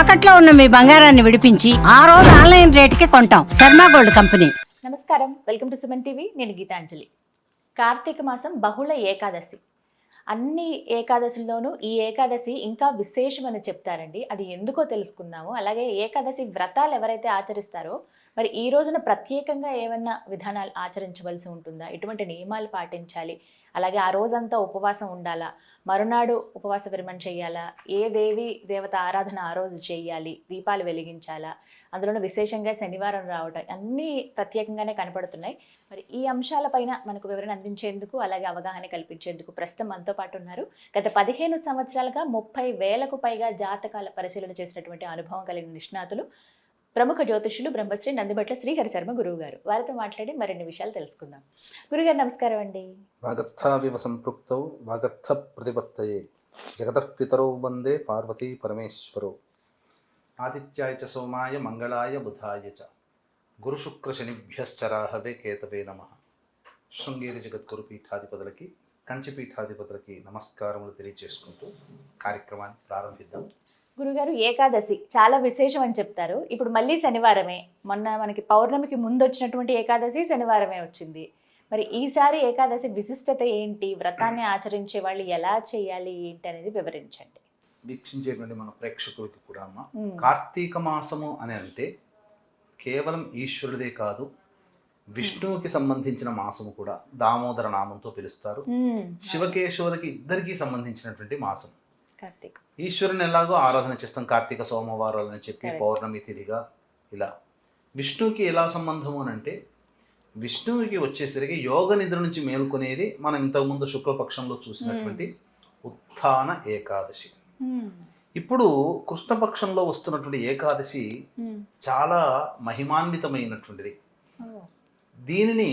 తాకట్లో ఉన్న మీ బంగారాన్ని విడిపించి ఆ రోజు ఆన్లైన్ రేటుకి కొంటాం. Sharma gold company. నమస్కారం. Welcome to Suman TV. నేను గీతాంజలి. కార్తీక మాసం బహుళ ఏకాదశి. అన్ని ఏకాదశిలోనూ ఈ ఏకాదశి ఇంకా విశేషమని చెప్తారండి. అది ఎందుకో తెలుసుకుందాము. అలాగే ఏకాదశి వ్రతాలు ఎవరైతే ఆచరిస్తారో మరి ఈ రోజున ప్రత్యేకంగా ఏమన్నా విధానాలు ఆచరించవలసి ఉంటుందా? ఎటువంటి నియమాలు పాటించాలి? అలాగే ఆ రోజంతా ఉపవాసం ఉండాలా? మరునాడు ఉపవాస విరమణ చేయాలా? ఏ దేవి దేవత ఆరాధన ఆ రోజు చేయాలి? దీపాలు వెలిగించాలా? అందులోనూ విశేషంగా శనివారం రావటం అన్నీ ప్రత్యేకంగానే కనపడుతున్నాయి. మరి ఈ అంశాలపైన మనకు వివరణ అందించేందుకు అలాగే అవగాహన కల్పించేందుకు ప్రస్తుతం మనతో పాటు ఉన్నారు. గత పదిహేను సంవత్సరాలుగా ముప్పై వేలకు పైగా జాతకాల పరిశీలన చేసినటువంటి అనుభవం కలిగిన నిష్ణాతులు ప్రముఖ జ్యోతిషులు బ్రహ్మశ్రీ నందిబట్ల శ్రీహరి శర్మ గురువు గారు వారితో మాట్లాడి మరిన్ని విషయాలు తెలుసుకుందాం. గురుగారు నమస్కారం అండి. వాగర్థావివ సంపృక్తౌ వాగర్థ ప్రతిపత్తయే జగతః పితరౌ వందే పార్వతీ పరమేశ్వరౌ. ఆదిత్యాయ చ సోమాయ మంగళాయ బుధాయ చ. గురుశుక్రశనిభ్యశ్చరాహవే కేతవే నమ. శృంగేరి జగద్గురు పీఠాధిపతులకి కంచి పీఠాధిపతులకి నమస్కారములు తెలియజేసుకుంటూ కార్యక్రమాన్ని ప్రారంభిద్దాం. గురుగారు ఏకాదశి చాలా విశేషం అని చెప్తారు. ఇప్పుడు మళ్ళీ శనివారమే. మొన్న మనకి పౌర్ణమికి ముందు వచ్చినటువంటి ఏకాదశి శనివారమే వచ్చింది. మరి ఈసారి ఏకాదశి విశిష్టత ఏంటి? వ్రతాన్ని ఆచరించే వాళ్ళు ఎలా చేయాలి? ఏంటి అనేది వివరించండి. వీక్షించేటువంటి మన ప్రేక్షకులకి కూడా అమ్మ కార్తీక మాసము అని అంటే కేవలం ఈశ్వరుడిదే కాదు విష్ణువుకి సంబంధించిన మాసము కూడా దామోదర నామంతో పిలుస్తారు. శివకేశవులకి ఇద్దరికీ సంబంధించినటువంటి మాసం. కార్తీక్. ఈశ్వరుని ఎలాగో ఆరాధన చేస్తాం కార్తీక సోమవారాలు అని చెప్పి. పౌర్ణమి తిథిగా ఇలా. విష్ణువుకి ఎలా సంబంధము అని అంటే విష్ణువుకి వచ్చేసరికి యోగ నిద్ర నుంచి మేల్కొనేది మనం ఇంతకుముందు శుక్లపక్షంలో చూసినటువంటి ఉత్థాన ఏకాదశి. ఉమ్, ఇప్పుడు కృష్ణపక్షంలో వస్తున్నటువంటి ఏకాదశి ఉమ్, చాలా మహిమాన్వితమైనటువంటిది. దీనిని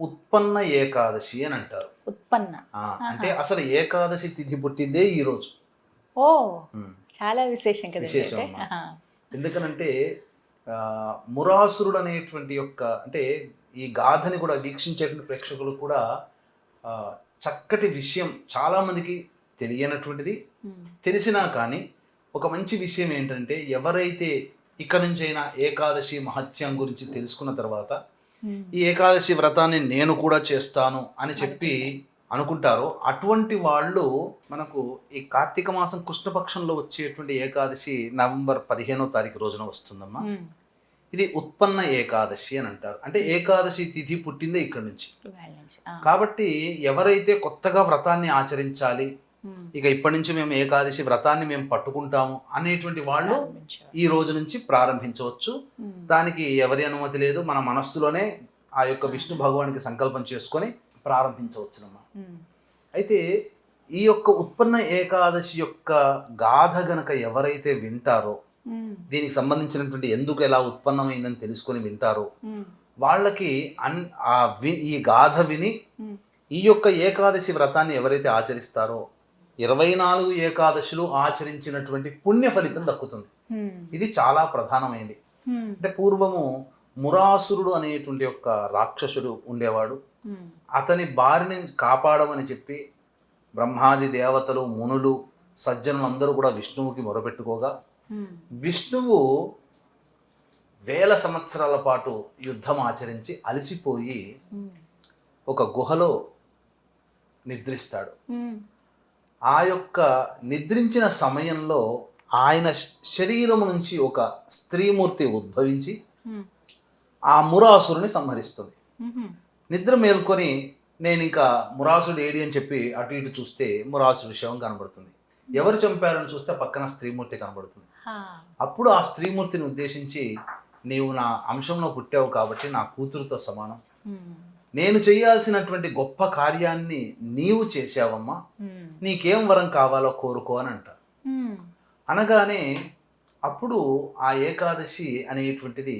ఉత్పన్న ఏకాదశి అని అంటారు. ఉత్పన్న. అంటే అసలు ఏకాదశి తిథి పుట్టిందే ఈ రోజు. ఓ. చాలా విశేషం. ఆహా. ఎందుకనంటే మురాసురుడు అనేటువంటి యొక్క అంటే ఈ గాథని కూడా వీక్షించేటువంటి ప్రేక్షకులు కూడా చక్కటి విషయం చాలా మందికి తెలియనటువంటిది తెలిసినా కానీ ఒక మంచి విషయం ఏంటంటే ఎవరైతే ఇక నుంచైనా ఏకాదశి మహత్యం గురించి తెలుసుకున్న తర్వాత ఈ ఏకాదశి వ్రతాన్ని నేను కూడా చేస్తాను అని చెప్పి అనుకుంటారో అటువంటి వాళ్ళు మనకు ఈ కార్తీక మాసం కృష్ణపక్షంలో వచ్చేటువంటి ఏకాదశి నవంబర్ పదిహేనో తారీఖు రోజున వస్తుందమ్మా. ఇది ఉత్పన్న ఏకాదశి అని అంటారు. అంటే ఏకాదశి తిథి పుట్టిందే ఇక్కడ నుంచి. కాబట్టి ఎవరైతే కొత్తగా వ్రతాన్ని ఆచరించాలి ఇక ఇప్పటి నుంచి మేము ఏకాదశి వ్రతాన్ని మేము పట్టుకుంటాము అనేటువంటి వాళ్ళు. ఈ రోజు నుంచి ప్రారంభించవచ్చు. దానికి ఎవరి అనుమతి లేదు. మన మనస్సులోనే ఆ యొక్క విష్ణు భగవానికి సంకల్పం చేసుకొని ప్రారంభించవచ్చునమ్మా. అయితే ఈ యొక్క ఉత్పన్న ఏకాదశి యొక్క గాథ గనక ఎవరైతే వింటారో ఉమ్, దీనికి సంబంధించినటువంటి ఎందుకు ఎలా ఉత్పన్నమైందని తెలుసుకొని వింటారో ఉమ్, వాళ్ళకి అన్ ఆ వి ఈ గాథ విని ఈ యొక్క ఏకాదశి వ్రతాన్ని ఎవరైతే ఆచరిస్తారో ఇరవై నాలుగు ఏకాదశులు ఆచరించినటువంటి పుణ్య ఫలితం దక్కుతుంది. ఇది చాలా ప్రధానమైనది అంటే పూర్వము మురాసురుడు అనేటువంటి యొక్క రాక్షసుడు ఉండేవాడు. అతని బారిని కాపాడమని చెప్పి బ్రహ్మాది దేవతలు మునులు సజ్జనులు అందరూ కూడా విష్ణువుకి మొరపెట్టుకోగా విష్ణువు వేల సంవత్సరాల పాటు యుద్ధం ఆచరించి అలసిపోయి ఒక గుహలో నిద్రిస్తాడు. ఆ యొక్క నిద్రించిన సమయంలో ఆయన శరీరము నుంచి ఒక స్త్రీమూర్తి ఉద్భవించి ఆ మురాసురుని సంహరిస్తుంది. నిద్ర మేల్కొని నేను ఇంకా మురాసుడు ఏడి అని చెప్పి అటు ఇటు చూస్తే మురాసుడు శవం కనబడుతుంది. ఎవరు చంపారని చూస్తే పక్కన స్త్రీమూర్తి కనబడుతుంది. అప్పుడు ఆ స్త్రీమూర్తిని ఉద్దేశించి నీవు నా అంశంలో పుట్టావు కాబట్టి నా కూతురుతో సమానం. నేను చేయాల్సినటువంటి గొప్ప కార్యాన్ని నీవు చేశావమ్మా. నీకేం వరం కావాలో కోరుకో అని అంటారు అనగానే అప్పుడు ఆ ఏకాదశి అనేటువంటిది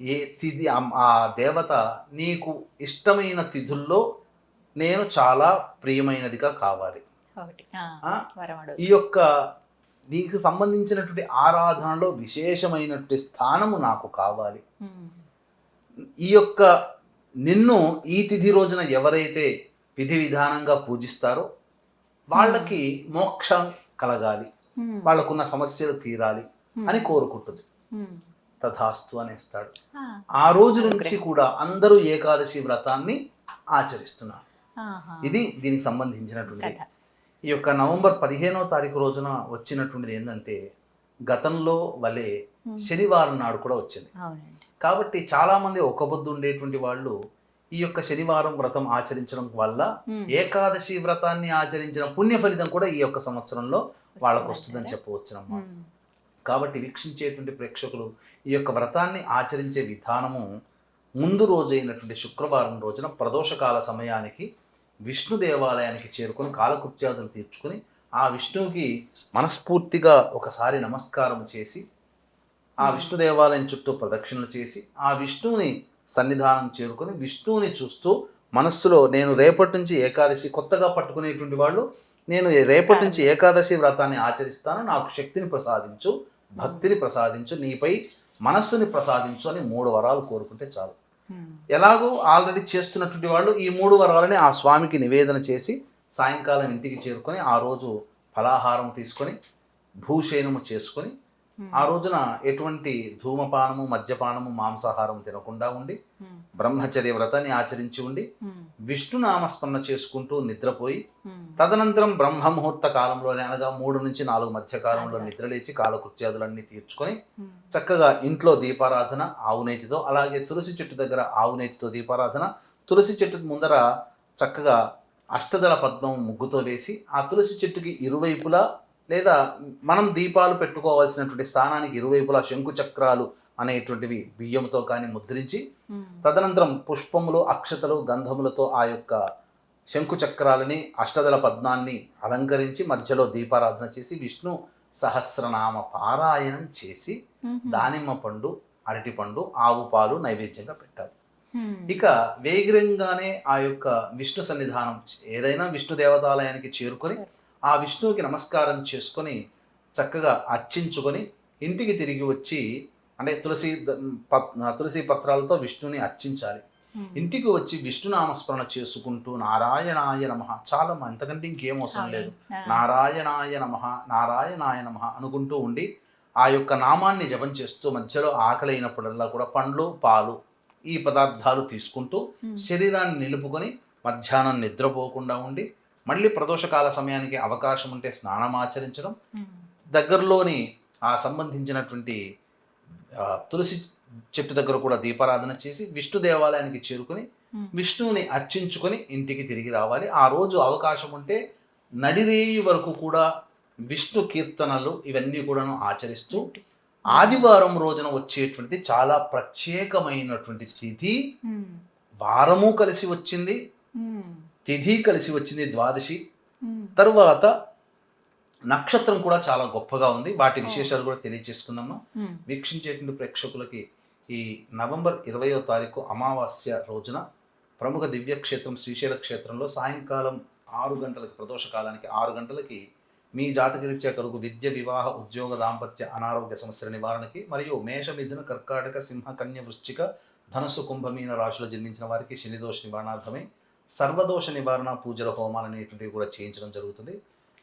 ఏ తిథి ఆ దేవత నీకు ఇష్టమైన తిథుల్లో నేను చాలా ప్రియమైనదిగా కావాలి. ఈ యొక్క నీకు సంబంధించినటువంటి ఆరాధనలో విశేషమైనటువంటి స్థానము నాకు కావాలి. ఈ యొక్క నిన్ను ఈ తిథి రోజున ఎవరైతే విధి విధానంగా పూజిస్తారో వాళ్ళకి మోక్షం కలగాలి. వాళ్ళకున్న సమస్యలు తీరాలి అని కోరుకుంటుంది. తథాస్తు అనేస్తాడు. ఆ, రోజు నుంచి కూడా అందరూ ఏకాదశి వ్రతాన్ని ఆచరిస్తున్నారు. ఇది దీనికి సంబంధించినటువంటి ఈ యొక్క నవంబర్ పదిహేనవ తారీఖు రోజున వచ్చినటువంటిది ఏంటంటే గతంలో వలె శనివారం నాడు కూడా వచ్చింది. కాబట్టి చాలా మంది ఒక పొద్దు ఉండేటువంటి వాళ్ళు ఈ యొక్క శనివారం వ్రతం ఆచరించడం వల్ల. ఏకాదశి వ్రతాన్ని ఆచరించిన పుణ్య ఫలితం కూడా ఈ యొక్క సంవత్సరంలో వాళ్ళకు వస్తుందని చెప్పవచ్చునమ్మా. ఉమ్. కాబట్టి వీక్షించేటువంటి ప్రేక్షకులు ఈ యొక్క వ్రతాన్ని ఆచరించే విధానము ముందు రోజైనటువంటి శుక్రవారం రోజున ప్రదోషకాల సమయానికి విష్ణు దేవాలయానికి చేరుకొని కాలకృత్యాదులు తీర్చుకొని ఆ విష్ణువుకి మనస్ఫూర్తిగా ఒకసారి నమస్కారం చేసి ఆ విష్ణు దేవాలయం చుట్టూ ప్రదక్షిణలు చేసి ఆ విష్ణువుని సన్నిధానం చేరుకొని విష్ణువుని చూస్తూ మనస్సులో నేను రేపటి నుంచి ఏకాదశి కొత్తగా పట్టుకునేటువంటి వాళ్ళు నేను రేపటి నుంచి ఏకాదశి వ్రతాన్ని ఆచరిస్తాను నాకు శక్తిని ప్రసాదించు భక్తిని ప్రసాదించు నీపై మనస్సుని ప్రసాదించు అని మూడు వరాలు కోరుకుంటే చాలు. ఎలాగో ఆల్రెడీ చేస్తున్నటువంటి వాళ్ళు ఈ మూడు వరాలని ఆ స్వామికి నివేదన చేసి సాయంకాలం ఇంటికి చేరుకొని ఆ రోజు ఫలాహారం తీసుకొని భూషేనము చేసుకొని. ఆ రోజున ఎటువంటి ధూమపానము మద్యపానము మాంసాహారం తినకుండా ఉండి. బ్రహ్మచర్య వ్రతాన్ని ఆచరించి ఉండి. విష్ణునామస్మరణ చేసుకుంటూ నిద్రపోయి. తదనంతరం బ్రహ్మ ముహూర్త కాలంలోనే అనగా మూడు నుంచి నాలుగు మధ్య కాలంలో నిద్రలేచి కాలకృత్యాదులన్నీ తీర్చుకొని. చక్కగా ఇంట్లో దీపారాధన ఆవు నేతితో అలాగే తులసి చెట్టు దగ్గర ఆవు నేతితో దీపారాధన తులసి చెట్టు ముందర చక్కగా అష్టదళ పద్మం ముగ్గుతో వేసి ఆ తులసి చెట్టుకి ఇరువైపులా లేదా మనం దీపాలు పెట్టుకోవాల్సినటువంటి స్థానానికి ఇరువైపులా శంకు చక్రాలు అనేటువంటివి బియ్యంతో కానీ ముద్రించి ఉమ్. తదనంతరం పుష్పములు అక్షతలు గంధములతో ఆ యొక్క శంకు చక్రాలని అష్టదళ పద్మాన్ని అలంకరించి మధ్యలో దీపారాధన చేసి విష్ణు సహస్రనామ పారాయణం చేసి ఉమ్. దానిమ్మ పండు అరటి పండు ఆవు పాలు నైవేద్యంగా పెట్టాలి ఉమ్. ఇక వేగిరంగానే ఆ యొక్క విష్ణు సన్నిధానం ఏదైనా విష్ణు దేవతాలయానికి చేరుకొని ఆ విష్ణువుకి నమస్కారం చేసుకొని చక్కగా అర్చించుకొని ఇంటికి తిరిగి వచ్చి అంటే తులసి తులసి పత్రాలతో విష్ణుని అర్చించాలి. ఇంటికి వచ్చి విష్ణు నామస్మరణ చేసుకుంటూ నారాయణాయ నమ చాలా అంతకంటే ఇంకేం అవసరం లేదు. నారాయణాయ నమ నారాయణాయ నమ అనుకుంటూ ఉండి ఆ యొక్క నామాన్ని జపం చేస్తూ మధ్యలో ఆకలి అయినప్పుడల్లా కూడా పండ్లు పాలు ఈ పదార్థాలు తీసుకుంటూ. శరీరాన్ని నిలుపుకొని మధ్యాహ్నం నిద్రపోకుండా ఉండి మళ్ళీ ప్రదోషకాల సమయానికి అవకాశం ఉంటే స్నానం ఆచరించడం. దగ్గరలోని ఆ సంబంధించినటువంటి తులసి చెట్టు దగ్గర కూడా దీపారాధన చేసి విష్ణు దేవాలయానికి చేరుకొని. విష్ణువుని అర్చించుకొని ఇంటికి తిరిగి రావాలి ఆ రోజు అవకాశం ఉంటే నడిరేయి వరకు కూడా విష్ణు కీర్తనలు ఇవన్నీ కూడాను ఆచరిస్తూ ఆదివారం రోజున వచ్చేటువంటిది చాలా ప్రత్యేకమైనటువంటి తిథి. వారము కలిసి వచ్చింది. తిథి కలిసి వచ్చింది ద్వాదశి. తరువాత నక్షత్రం కూడా చాలా గొప్పగా ఉంది వాటి విశేషాలు కూడా తెలియజేసుకుందామా. వీక్షించేటువంటి ప్రేక్షకులకి ఈ నవంబర్ ఇరవయో తారీఖు అమావాస్య రోజున ప్రముఖ దివ్యక్షేత్రం శ్రీశైల క్షేత్రంలో సాయంకాలం ఆరు గంటలకి ప్రదోష కాలానికి ఆరు గంటలకి మీ జాతకరీత్యా కలుగు విద్య వివాహ ఉద్యోగ దాంపత్య అనారోగ్య సమస్యల నివారణకి మరియు మేష మిథున కర్కాటక సింహ కన్య వృశ్చిక ధనుస్సు కుంభమీన రాశిలో జన్మించిన వారికి శనిదోష నివారణార్థమై సర్వదోష నివారణ పూజల హోమాలు అనేటువంటివి కూడా చేయించడం జరుగుతుంది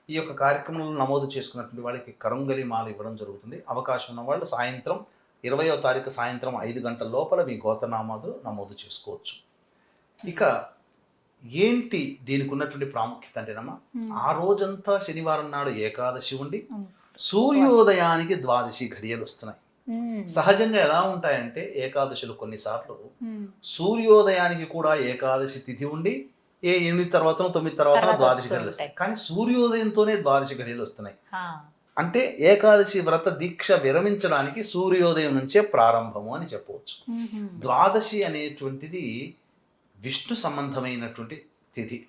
ఈ యొక్క కార్యక్రమంలో నమోదు చేసుకున్నటువంటి వాళ్ళకి కరంగలి మాల ఇవ్వడం జరుగుతుంది అవకాశం ఉన్న వాళ్ళు సాయంత్రం ఇరవయో తారీఖు సాయంత్రం ఐదు గంటల లోపల మీ గోత్రనామాలు నమోదు చేసుకోవచ్చు ఇక ఏంటి దీనికి ఉన్నటువంటి ప్రాముఖ్యత అంటేనమ్మా. ఆ రోజంతా శనివారం నాడు ఏకాదశి ఉండి. సూర్యోదయానికి ద్వాదశి ఘడియలు వస్తున్నాయి. సహజంగా ఎలా ఉంటాయంటే ఏకాదశులు కొన్నిసార్లు. సూర్యోదయానికి కూడా ఏకాదశి తిథి ఉండి ఏ ఎనిమిది తర్వాత తొమ్మిది తర్వాత ద్వాదశి గడియలు వస్తాయి. కానీ సూర్యోదయంతోనే ద్వాదశి గడియలు వస్తున్నాయి. అంటే ఏకాదశి వ్రత దీక్ష విరమించడానికి సూర్యోదయం నుంచే ప్రారంభము అని చెప్పవచ్చు. ద్వాదశి అనేటువంటిది విష్ణు సంబంధమైనటువంటి తిథి.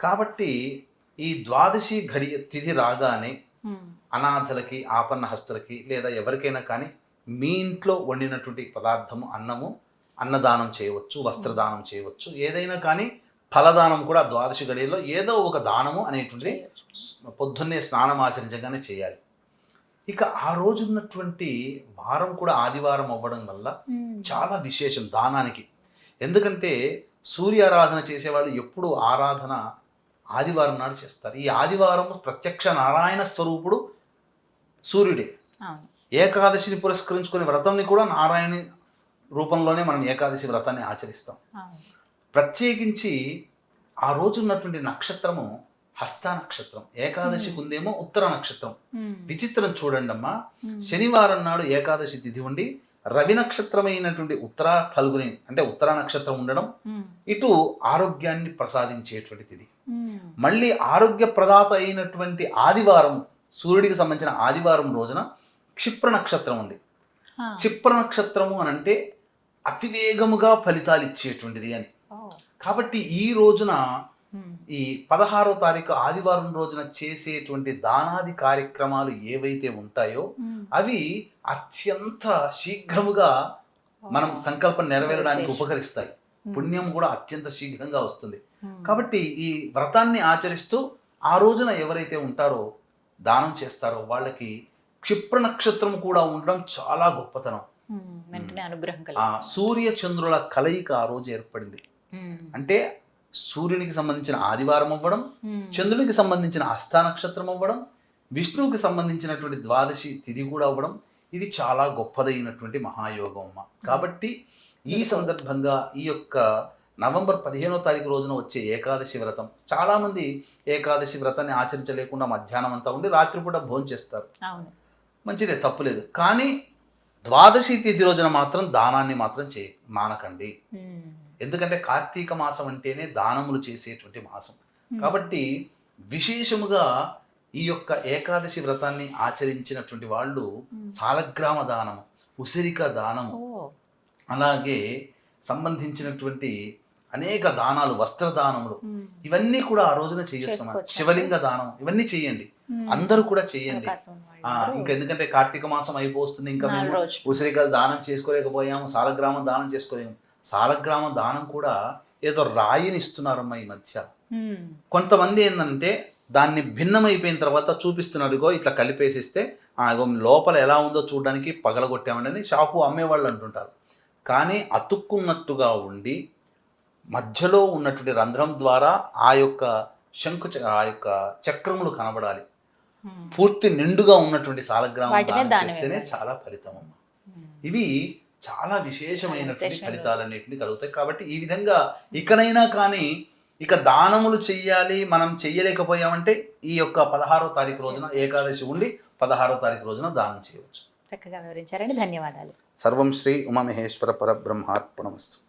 కాబట్టి ఈ ద్వాదశి ఘడి తిథి రాగానే. అనాథలకి ఆపన్న హస్తులకి లేదా ఎవరికైనా కానీ మీ ఇంట్లో వండినటువంటి పదార్థము అన్నము అన్నదానం చేయవచ్చు వస్త్రదానం చేయవచ్చు. ఏదైనా కానీ ఫలదానం కూడా ద్వాదశి గడియలో ఏదో ఒక దానము అనేటువంటిది పొద్దున్నే స్నానం ఆచరించగానే చేయాలి. ఇక ఆ రోజు ఉన్నటువంటి వారం కూడా ఆదివారం అవ్వడం వల్ల. చాలా విశేషం దానానికి. ఎందుకంటే సూర్యారాధన చేసేవాళ్ళు ఎప్పుడు ఆరాధన ఆదివారం నాడు చేస్తారు. ఈ ఆదివారం ప్రత్యక్ష నారాయణ స్వరూపుడు సూర్యుడే. ఏకాదశిని పురస్కరించుకునే వ్రతంని కూడా నారాయణి రూపంలోనే మనం ఏకాదశి వ్రతాన్ని ఆచరిస్తాం. ప్రత్యేకించి ఆ రోజు ఉన్నటువంటి నక్షత్రము హస్త నక్షత్రం. ఏకాదశికి ఉందేమో ఉత్తర నక్షత్రం. విచిత్రం చూడండి అమ్మా మ్మ్. శనివారం నాడు ఏకాదశి తిథి ఉండి రవి నక్షత్రమైనటువంటి ఉత్తర ఫల్గుని అంటే ఉత్తర నక్షత్రం ఉండడం. ఇటు ఆరోగ్యాన్ని ప్రసాదించేటువంటి తిథి మ్మ్. మళ్ళీ ఆరోగ్య ప్రదాత అయినటువంటి ఆదివారం సూర్యుడికి సంబంధించిన ఆదివారం రోజున క్షిప్ర నక్షత్రం ఉంది. క్షిప్ర నక్షత్రము అని అంటే అతివేగముగా ఫలితాలు ఇచ్చేటువంటిది అని. కాబట్టి ఈ రోజున. ఈ పదహారో తారీఖు ఆదివారం రోజున చేసేటువంటి దానాది కార్యక్రమాలు ఏవైతే ఉంటాయో మ్మ్. అవి అత్యంత శీఘ్రముగా మనం సంకల్పం నెరవేరడానికి. ఉపకరిస్తాయి. పుణ్యం కూడా అత్యంత శీఘ్రంగా వస్తుంది. కాబట్టి ఈ వ్రతాన్ని ఆచరిస్తూ ఆ రోజున ఎవరైతే ఉంటారో దానం చేస్తారో వాళ్ళకి క్షిప్ర నక్షత్రం కూడా ఉండడం చాలా గొప్పతనం. సూర్య చంద్రుల కలయిక ఆ రోజు ఏర్పడింది. అంటే సూర్యునికి సంబంధించిన ఆదివారం అవ్వడం చంద్రునికి సంబంధించిన హస్త నక్షత్రం అవ్వడం విష్ణువుకి సంబంధించినటువంటి ద్వాదశి తిథి కూడా అవ్వడం ఇది చాలా గొప్పదైనటువంటి మహాయోగం అమ్మ. కాబట్టి ఈ సందర్భంగా ఈ యొక్క నవంబర్ పదిహేనో తారీఖు రోజున వచ్చే ఏకాదశి వ్రతం చాలామంది ఏకాదశి వ్రతాన్ని ఆచరించలేకుండా మధ్యాహ్నం అంతా ఉండి రాత్రిపూట భోజనం చేస్తారు. మంచిదే తప్పులేదు. కానీ ద్వాదశి తిథి రోజున మాత్రం దానాన్ని మాత్రం చే మానకండి. ఎందుకంటే కార్తీక మాసం అంటేనే దానములు చేసేటువంటి మాసం మ్మ్. కాబట్టి విశేషముగా ఈ యొక్క ఏకాదశి వ్రతాన్ని ఆచరించినటువంటి వాళ్ళు మ్మ్. సాలగ్రామ దానము ఉసిరిక దానము. అలాగే సంబంధించినటువంటి అనేక దానాలు వస్త్రదానములు మ్మ్. ఇవన్నీ కూడా ఆ రోజున చేయొచ్చు? శివలింగ దానం ఇవన్నీ చేయండి. అందరూ కూడా చేయండి ఇంకా ఎందుకంటే కార్తీక మాసం అయిపోతుంది ఇంకా మేము రోజులు. ఉసిరికలు దానం చేసుకోలేకపోయాము సాలగ్రామం దానం చేసుకోలేము సాలగ్రామ దానం కూడా ఏదో రాయిని ఇస్తున్నారమ్మా ఈ మధ్య. కొంతమంది ఏంటంటే దాన్ని భిన్నమైపోయిన తర్వాత చూపిస్తున్నారు ఇగో ఇట్లా కలిపేసిస్తే "ఆ, ఇగో లోపల ఎలా ఉందో చూడడానికి పగలగొట్టామండి అని షాపు అమ్మేవాళ్ళు అంటుంటారు కానీ అతుక్కున్నట్టుగా ఉండి మధ్యలో ఉన్నటువంటి రంధ్రం ద్వారా ఆ యొక్క శంకు ఆ యొక్క చక్రములు కనబడాలి. పూర్తి నిండుగా ఉన్నటువంటి సాలగ్రామం చేస్తేనే. చాలా ఫలితం అమ్మ మ్మ్. ఇవి చాలా విశేషమైనటువంటి విశేషమైన ఫలితాలన్నింటినీ కలుగుతాయి. కాబట్టి ఈ విధంగా ఇకనైనా కానీ ఇక దానములు చెయ్యాలి మనం చెయ్యలేకపోయామంటే ఈ యొక్క పదహారో తారీఖు రోజున ఏకాదశి ఉండి పదహారో తారీఖు రోజున దానం చేయవచ్చు. చక్కగా వివరించారండి. ధన్యవాదాలు. సర్వం శ్రీ ఉమామహేశ్వర పరబ్రహ్మార్పణమస్తు.